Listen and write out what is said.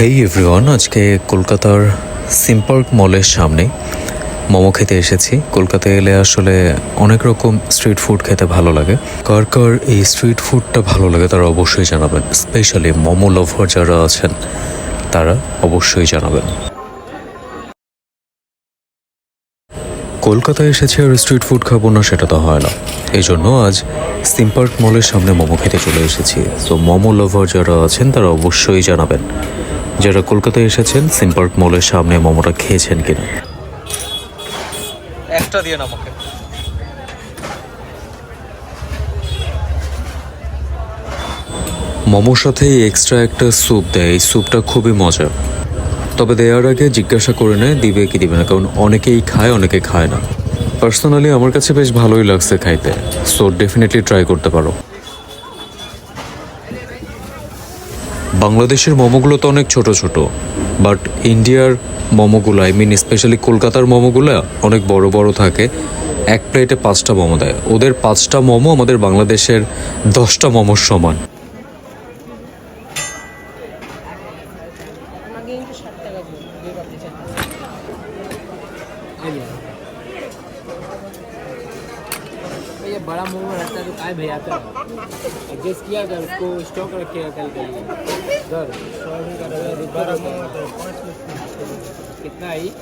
হেই everyone আজকে কলকাতার সিম্পার্ক মলের সামনে মোমো খেতে এসেছি। কলকাতায় এলে আসলে অনেক রকম স্ট্রিট ফুড খেতে ভালো লাগে। কার কার এই স্ট্রিট ফুডটা ভালো লাগে তারা অবশ্যই জানাবেন। স্পেশালি মোমো লভার যারা আছেন, তারা অবশ্যই জানাবেন। কলকাতায় এসেছি আর স্ট্রিট ফুড খাব না, সেটা তো হয় না। এই জন্য আজ সিম্পার্ক মলের সামনে মোমো খেতে চলে এসেছি। তো মোমো লভার যারা আছেন, তারা অবশ্যই জানাবেন। যারা কলকাতায় এসেছেন সিম্পার্ক মলের সামনে মোমোটা খেয়েছেন কিনা? একটা দিয়ে আমাকে। মোমোর সাথে এক্সট্রা একটা স্যুপ দেয়। এই স্যুপটা খুবই মজা। তবে দেওয়ার আগে জিজ্ঞাসা করে নেয় দিবে কি দিবে না কারণ অনেকেই খায় অনেকে খায় না। পার্সোনালি আমার কাছে বেশ ভালোই লাগছে খাইতে। সো ডেফিনেটলি ট্রাই করতে পারো। বাংলাদেশের মোমোগুলো তো অনেক ছোট ছোট বাট ইন্ডিয়ার মোমোগুলো আই মিন স্পেশালি কলকাতার মোমোগুলো অনেক বড় বড় থাকে। এক প্লেটে পাঁচটা মোমো দেয়। ওদের পাঁচটা মোমো আমাদের বাংলাদেশের দশটা মোমোর সমান। ये बड़ा मुँह में रहता है तो आए भैया का एडजस्ट किया कर उसको स्टॉक रखेगा कल के लिए सर कितना आई